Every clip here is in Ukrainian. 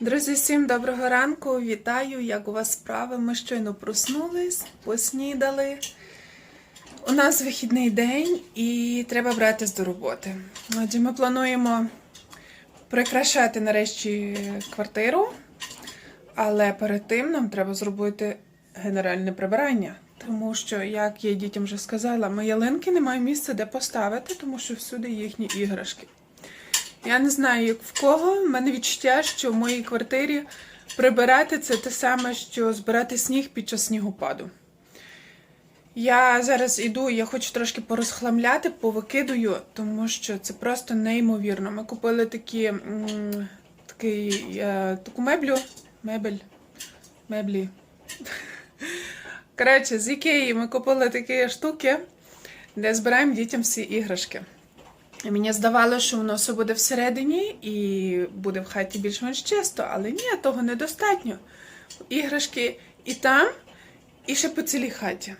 Друзі, всім доброго ранку! Вітаю! Як у вас справи? Ми щойно проснулись, поснідали. У нас вихідний день і треба братись до роботи. Отже, ми плануємо прикрашати нарешті квартиру, але перед тим нам треба зробити генеральне прибирання. Тому що, як я дітям вже сказала, ми ялинки немає місця, де поставити, тому що всюди їхні іграшки. Я не знаю, як в кого. У мене відчуття, що в моїй квартирі прибирати це те саме, що збирати сніг під час снігопаду. Я зараз іду, я хочу трошки порозхламляти, повикидую, тому що це просто неймовірно. Ми купили такі, такий, е, таку меблю. Мебель. Меблі. Коротше, з Ікеї ми купили такі штуки, де збираємо дітям всі іграшки. Мені здавалося, що воно все буде всередині і буде в хаті більш-менш чисто, але ні, того недостатньо. Іграшки і там, і ще по цілій хаті.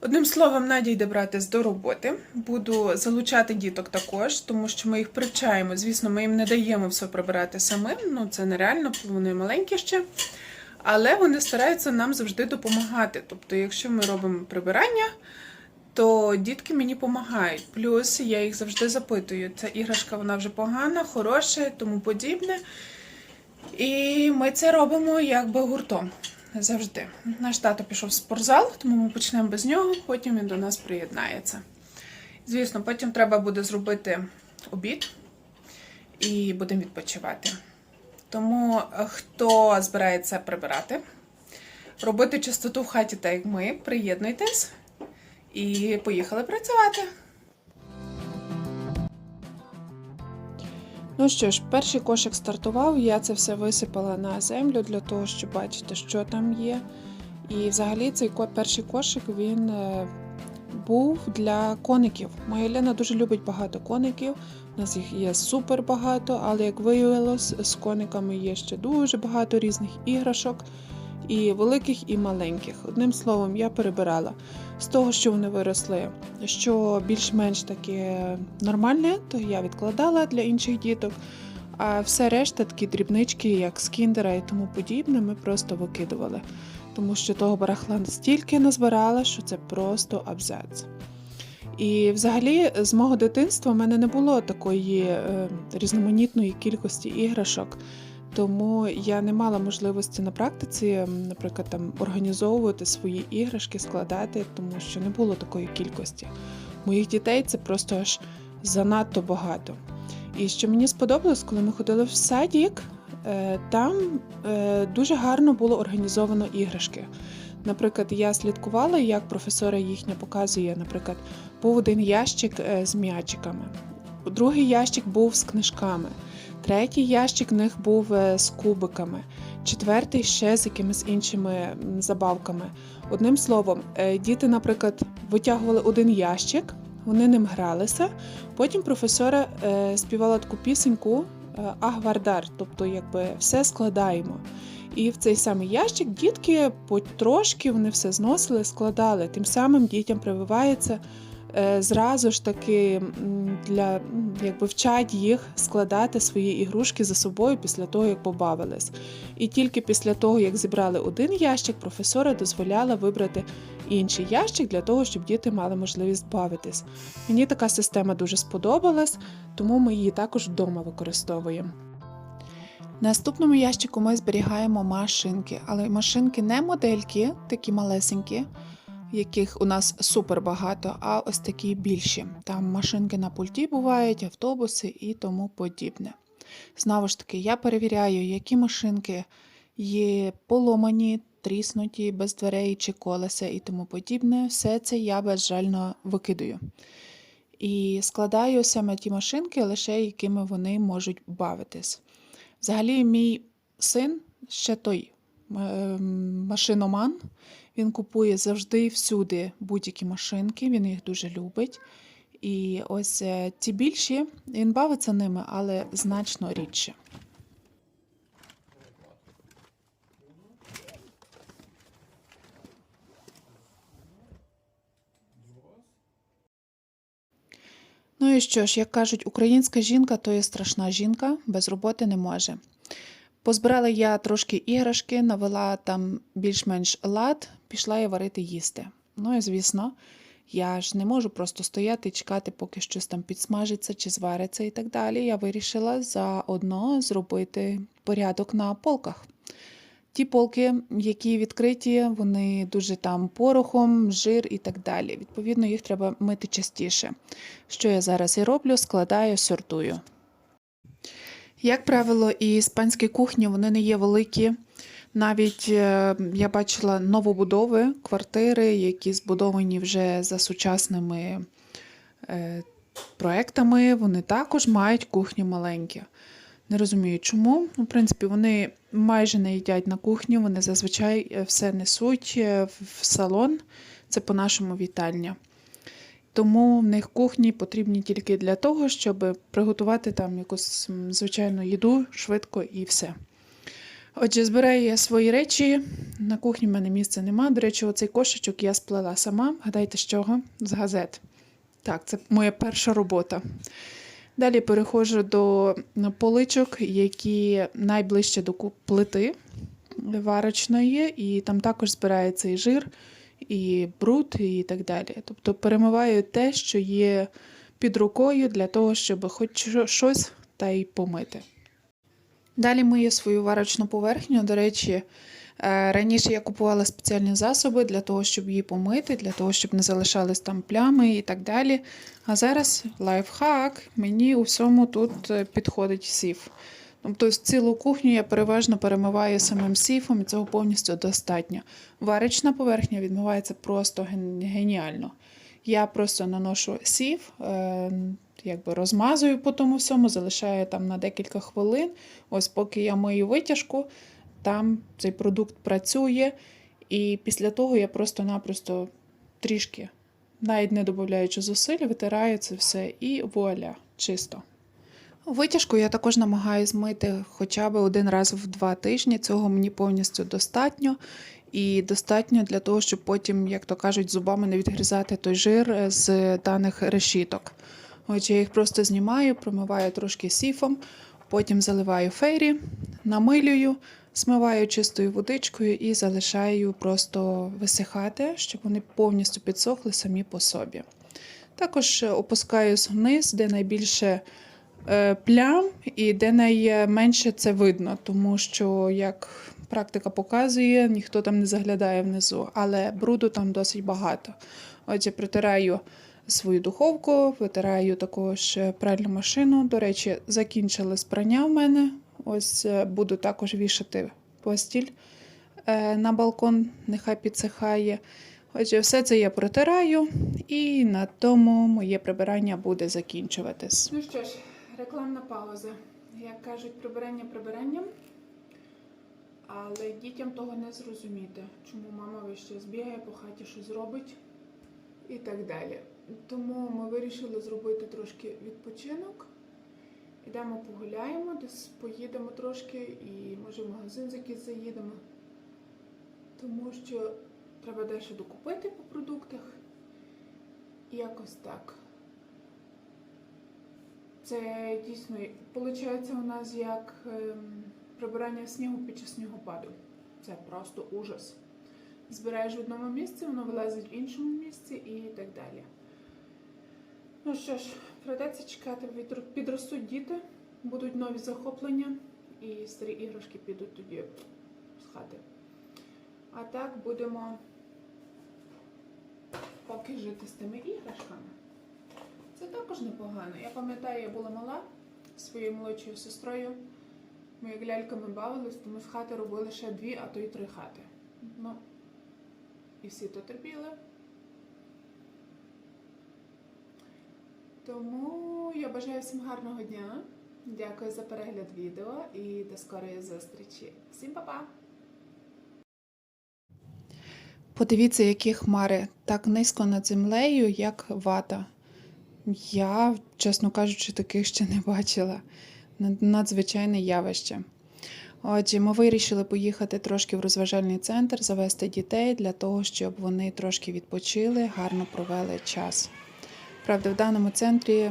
Одним словом, Надя йде братись до роботи. Буду залучати діток також, тому що ми їх привчаємо. Звісно, ми їм не даємо все прибирати самим. Ну це нереально, вони маленькі ще. Але вони стараються нам завжди допомагати. Тобто, якщо ми робимо прибирання, то дітки мені допомагають. Плюс я їх завжди запитую. Ця іграшка вона вже погана, хороша, тому подібне. І ми це робимо якби гуртом. Завжди. Наш тато пішов в спортзал, тому ми почнемо без нього, потім він до нас приєднається. Звісно, потім треба буде зробити обід і будемо відпочивати. Тому е, хто збирається прибирати, робити чистоту в хаті, так як ми, приєднуйтесь і поїхали працювати. Ну що ж, перший кошик стартував, я це все висипала на землю для того, щоб бачити, що там є. І взагалі цей перший кошик він е, був для коників. Моя Лена дуже любить багато коників. У нас їх є супер багато, але як виявилось, з кониками є ще дуже багато різних іграшок, і великих, і маленьких. Одним словом, я перебирала з того, що вони виросли, що більш-менш таке нормальне, то я відкладала для інших діток. А все решта, такі дрібнички, як з кіндера і тому подібне, ми просто викидували. Тому що того барахла стільки назбирала, що це просто абзац. І взагалі, з мого дитинства в мене не було такої е, різноманітної кількості іграшок. Тому я не мала можливості на практиці, наприклад, там організовувати свої іграшки, складати, тому що не було такої кількості. Моїх дітей це просто аж занадто багато. І що мені сподобалось, коли ми ходили в садік, е, там е, дуже гарно було організовано іграшки. Наприклад, я слідкувала, як професора їхня показує, наприклад, був один ящик е, з м'ячиками, другий ящик був з книжками. Третій ящик в них був е, з кубиками, четвертий ще з якимись іншими забавками. Одним словом, е, діти, наприклад, витягували один ящик, вони ним гралися. Потім професора е, співала таку пісеньку Агвардар, тобто якби все складаємо. І в цей самий ящик дітки потрошки вони все зносили, складали. Тим самим дітям прививається зразу ж таки для якби вчать їх складати свої ігрушки за собою після того, як побавились. І тільки після того, як зібрали один ящик, професора дозволяла вибрати інший ящик для того, щоб діти мали можливість бавитись. Мені така система дуже сподобалась, тому ми її також вдома використовуємо. В наступному ящику ми зберігаємо машинки, але машинки не модельки, такі малесенькі, яких у нас супер багато, а ось такі більші. Там машинки на пульті бувають, автобуси і тому подібне. Знову ж таки, я перевіряю, які машинки є поломані, тріснуті, без дверей чи колеса і тому подібне. Все це я безжально викидаю. І складаю саме ті машинки, лише якими вони можуть бавитись. Взагалі, мій син ще той е, машиноман. Він купує завжди всюди будь-які машинки, він їх дуже любить. І ось е, ті більші, він бавиться ними, але значно рідше. Ну і що ж, як кажуть, українська жінка то є страшна жінка, без роботи не може. Позбирала я трошки іграшки, навела там більш-менш лад, пішла я варити їсти. Ну і звісно, я ж не можу просто стояти і чекати, поки щось там підсмажиться чи звариться і так далі. Я вирішила заодно зробити порядок на полках. Ті полки, які відкриті, вони дуже там порохом, жир і так далі. Відповідно, їх треба мити частіше. Що я зараз і роблю, складаю, сортую. Як правило, і іспанські кухні вони не є великі. Навіть е, я бачила новобудови, квартири, які збудовані вже за сучасними е, проектами, вони також мають кухні маленькі. Не розумію, чому. Ну, в принципі, вони майже не їдять на кухні, вони зазвичай е, все несуть в салон, це по-нашому вітальня. Тому в них кухні потрібні тільки для того, щоб приготувати там якусь звичайну їду швидко і все. Отже, збираю я свої речі. На кухні в мене місця нема. До речі, оцей кошечок я сплела сама. Гадайте, з чого? З газет. Так, це моя перша робота. Далі переходжу до поличок, які найближче до плити варочної, і там також збирається і жир, і бруд, і так далі. Тобто перемиваю те, що є під рукою, для того, щоб хоч щось та й помити. Далі мию свою варочну поверхню. До речі, е, раніше я купувала спеціальні засоби для того, щоб її помити, для того, щоб не залишались там плями і так далі. А зараз лайфхак, мені у всьому тут е, підходить сіф. Тобто цілу кухню я переважно перемиваю самим сіфом, і цього повністю достатньо. Варочна поверхня відмивається просто геніально. Я просто наношу сів, е, якби розмазую по тому всьому, залишаю там на декілька хвилин. Ось поки я мию витяжку, там цей продукт працює, і після того я просто-напросто трішки, навіть не додаючи зусиль, витираю це все і вуаля, чисто. Витяжку я також намагаюся змити хоча б один раз в два тижні. Цього мені повністю достатньо. І достатньо для того, щоб потім, як то кажуть, зубами не відгрізати той жир е, з даних решіток. Отже, я їх просто знімаю, промиваю трошки сіфом, потім заливаю фейрі, намилюю, смиваю чистою водичкою і залишаю просто висихати, щоб вони повністю підсохли самі по собі. Також е, опускаюсь вниз, де найбільше плям і де найменше це видно, тому що, як практика показує, ніхто там не заглядає внизу, але бруду там досить багато. Отже, протираю свою духовку, витираю також е, пральну машину. До речі, закінчили прання в мене. Ось е, буду також вішати постіль е, на балкон, нехай підсихає. Отже, все це я протираю, і на тому моє прибирання буде закінчуватись. Ну що ж, рекламна пауза. Як кажуть, прибирання прибиранням. Але дітям того не зрозуміти, чому мама весь час бігає по хаті, що зробить і так далі. Тому ми вирішили зробити трошки відпочинок. Ідемо погуляємо, десь поїдемо трошки і може в магазин якийсь заїдемо. Тому що треба дещо докупити по продуктах. І якось так. Це дійсно виходить у нас як ем, прибирання снігу під час снігопаду. Це просто ужас. Збираєш в одному місці, воно вилазить в іншому місці і так далі. Ну що ж, придеться чекати, підростуть діти, будуть нові захоплення, і старі іграшки підуть тоді з хати. А так будемо поки жити з тими іграшками. Це також непогано. Я пам'ятаю, я була мала своєю молодшою сестрою. Ми як ляльками бавились, то ми з хати робили ще дві, а то й три хати. Ну, і всі то терпіли. Тому я бажаю всім гарного дня. Дякую за перегляд відео і до скорої зустрічі. Всім па-па! Подивіться, які хмари так низько над землею, як вата. Я, чесно кажучи, таких ще не бачила. Надзвичайне явище. Отже, ми вирішили поїхати трошки в розважальний центр, завести дітей для того, щоб вони трошки відпочили, гарно провели час. Правда, в даному центрі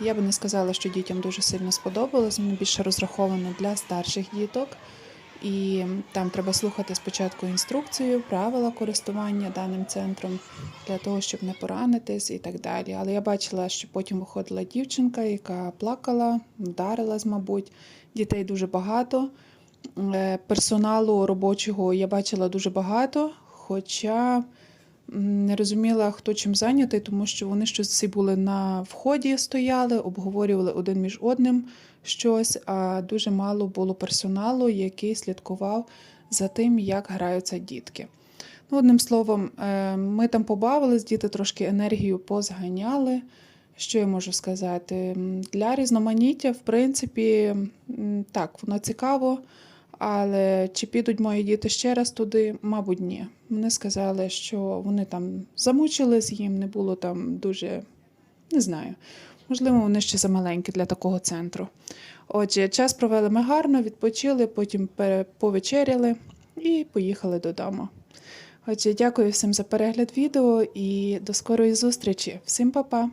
я би не сказала, що дітям дуже сильно сподобалось. Більше розраховано для старших діток. І там треба слухати спочатку інструкцію, правила користування даним центром для того, щоб не поранитись і так далі. Але я бачила, що потім виходила дівчинка, яка плакала, вдарилась, мабуть. Дітей дуже багато. Е, Персоналу робочого я бачила дуже багато, хоча не розуміла, хто чим зайнятий, тому що вони щось всі були на вході, стояли, обговорювали один між одним щось, а дуже мало було персоналу, який слідкував за тим, як граються дітки. Ну, одним словом, е, ми там побавились, діти трошки енергію позганяли. Що я можу сказати? Для різноманіття, в принципі, так, воно цікаво, але чи підуть мої діти ще раз туди? Мабуть, ні. Вони сказали, що вони там замучились, їм не було там дуже, не знаю. Можливо, вони ще замаленькі для такого центру. Отже, час провели ми гарно, відпочили, потім повечеряли і поїхали додому. Отже, дякую всім за перегляд відео і до скорої зустрічі. Всім па-па!